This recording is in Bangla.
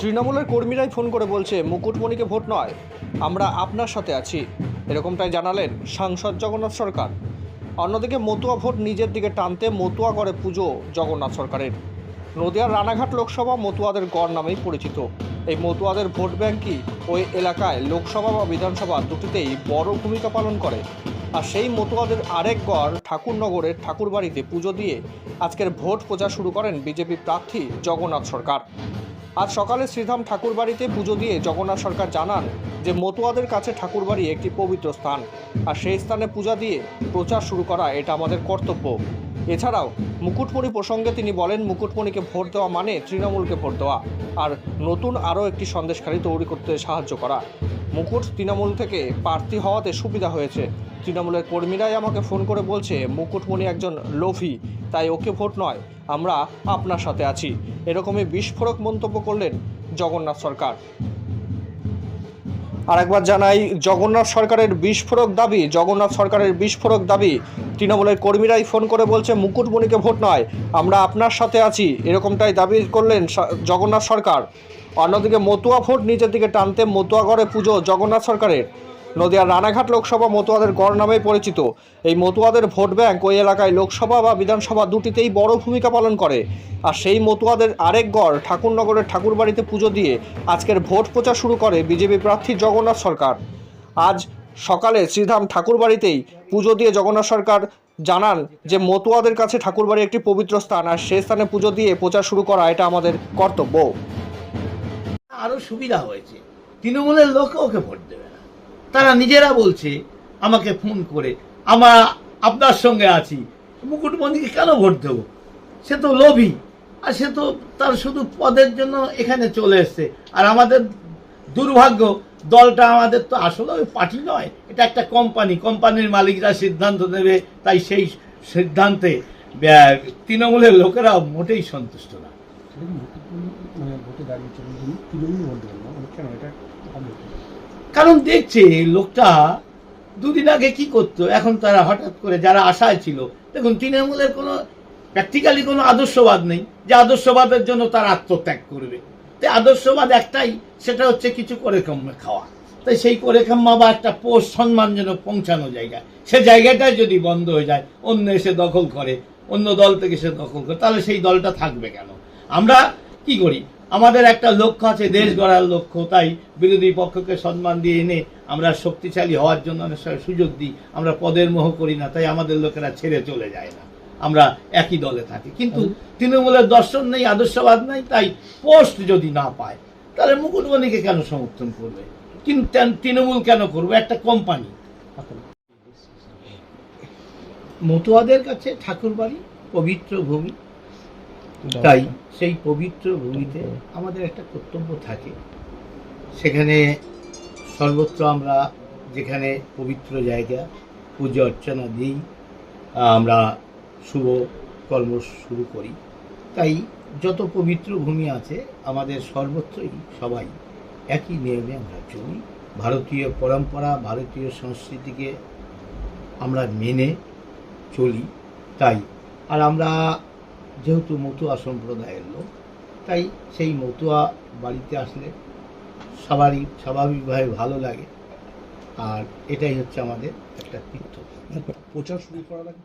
তৃণমূলের কর্মীরাই ফোন করে বলছে, মুকুটমণিকে ভোট নয়, আমরা আপনার সাথে আছি। এরকমটাই জানালেন সাংসদ জগন্নাথ সরকার। অন্যদিকে মতুয়া ভোট নিজের দিকে টানতে মতুয়া করে পুজো জগন্নাথ সরকারের। নদিয়ার রানাঘাট লোকসভা মতুয়াদের গড় নামেই পরিচিত। এই মতুয়াদের ভোট ব্যাঙ্কই ওই এলাকায় লোকসভা বা বিধানসভা দুটিতেই বড় ভূমিকা পালন করে? আর সেই মতুয়াদের আরেক গড় ঠাকুরনগরের ঠাকুরবাড়িতে পুজো দিয়ে আজকের ভোট প্রচার শুরু করেন বিজেপি প্রার্থী জগন্নাথ সরকার। আজ সকালে শ্রীধাম ঠাকুরবাড়িতে পুজো দিয়ে জগন্নাথ সরকার জানান যে মতুয়াদের কাছে ঠাকুরবাড়ি একটি পবিত্র স্থান। আর সেই স্থানে পূজা দিয়ে প্রচার শুরু করা এটা আমাদের কর্তব্য। এছাড়াও মুকুটমণি প্রসঙ্গে তিনি বলেন, মুকুটমণিকে ভোট দেওয়া মানে তৃণমূলকে ভোট দেওয়া, আর নতুন আরও একটি সন্দেশখালি তৈরি করতে সাহায্য করা। মুকুট তৃণমূল থেকে প্রার্থী হওয়াতে সুবিধা হয়েছে। তৃণমূলের কর্মীরাই আমাকে ফোন করে বলছে, মুকুটমণি একজন লোভী, তাই ওকে ভোট নয়, আমরা আপনার সাথে আছি। এরকমই বিস্ফোরক মন্তব্য করলেন জগন্নাথ সরকার। আরেকবার জানাই, জগন্নাথ সরকারের বিস্ফোরক দাবি, জগন্নাথ সরকারের বিস্ফোরক দাবি। তৃণমূলের কর্মীরাই ফোন করে বলছে, মুকুটমণিকে ভোট নয়, আমরা আপনার সাথে আছি। এরকমটাই দাবি করলেন জগন্নাথ সরকার। অন্যদিকে মতুয়া ভোট নিজের দিকে টানতে মতুয়াগড়ে পুজো জগন্নাথ সরকারের। নদিয়ার রানাঘাট লোকসভা মতুয়াদের গড় নামেই পরিচিত। এই মতুয়াদের ভোট ব্যাংক ওই এলাকায় লোকসভা বা বিধানসভা দুটিতেই বড় ভূমিকা পালন করে। আর সেই মতুয়াদের আরেক গড় ঠাকুরনগরের ঠাকুরবাড়িতে পুজো দিয়ে আজকের ভোট প্রচার শুরু করে বিজেপি প্রার্থী জগন্নাথ সরকার। আজ সকালে শ্রীধাম ঠাকুরবাড়িতেই পুজো দিয়ে জগন্নাথ সরকার জানান যে মতুয়াদের কাছে ঠাকুরবাড়ি একটি পবিত্র স্থান আর সেই স্থানে পুজো দিয়ে প্রচার শুরু করা এটা আমাদের কর্তব্য। আরও সুবিধা হয়েছে। তৃণমূলের লোক ওকে ভোট দেবে তারা নিজেরা বলছে, আমাকে ফোন করে, আমরা আপনার সঙ্গে আছি। মুকুটমণিকে কেন ভোট দেবো? সে তো লোভী, আর সে তো তার শুধু পদের জন্য এখানে চলে এসছে। আর আমাদের দুর্ভাগ্য, দলটা আমাদের তো আসলে ওই পার্টি নয়, এটা একটা কোম্পানি, কোম্পানির মালিকরা সিদ্ধান্ত নেবে তাই সেই সিদ্ধান্তে তৃণমূলের লোকেরা মোটেই সন্তুষ্ট না। মানে ভোটে তৃণমূল ভোট দেবেন না মানে কেন? এটা? কারণ দেখছে লোকটা দুদিন আগে কি করতো? এখন তারা হঠাৎ করে যারা আশায় ছিল, দেখুন, তৃণমূলের কোনো প্র্যাকটিক্যালি কোনো আদর্শবাদ নেই। যে আদর্শবাদের জন্য তার আত্মত্যাগ করবে। তাই আদর্শবাদ একটাই, সেটা হচ্ছে কিছু করে কমে খাওয়া। তাই সেই করে খাম্মা বা একটা পোস্ট সম্মানজনক পৌঁছানো জায়গা। সে জায়গাটাই যদি বন্ধ হয়ে যায়, অন্য এসে দখল করে, অন্য দল থেকে সে দখল করে, তাহলে সেই দলটা থাকবে কেন? আমরা কি করি? আমাদের একটা লক্ষ্য আছে, দেশ গড়ার লক্ষ্য। তাই বিরোধী পক্ষকে সম্মান দিয়ে এনে আমরা শক্তিশালী হওয়ার জন্য অনেক সময় সুযোগ দিই। আমরা পদের মোহ করি না, তাই আমাদের লোকেরা ছেড়ে চলে যায় না। আমরা একই দলে থাকি। কিন্তু তৃণমূলের দর্শন নেই, আদর্শবাদ নেই, তাই পোস্ট যদি না পায়, তাহলে মুকুটমণিকে কেন সমর্থন করবে? কিন্তু তৃণমূল কেন করবে? একটা কোম্পানি। মতুয়াদের কাছে ঠাকুরবাড়ি, পবিত্র ভূমি। তাই সেই পবিত্র ভূমিতে আমাদের একটা কর্তব্য থাকে। সেখানে সর্বত্র আমরা যেখানে পবিত্র জায়গা পুজো অর্চনা দিই আমরা শুভ কর্ম শুরু করি। তাই যত পবিত্র ভূমি আছে আমাদের সর্বত্রই সবাই একই নিয়মে আমরা চলি। ভারতীয় পরম্পরা ভারতীয় সংস্কৃতিকে আমরা মেনে চলি। তাই আর আমরা যেহেতু মতুয়া সম্প্রদায়ের লোক, তাই সেই মতুয়া বাড়িতে আসলে সবারই স্বাভাবিকভাবে ভালো লাগে। আর এটাই হচ্ছে আমাদের একটা তীর্থ। প্রচার শুরু করার আগে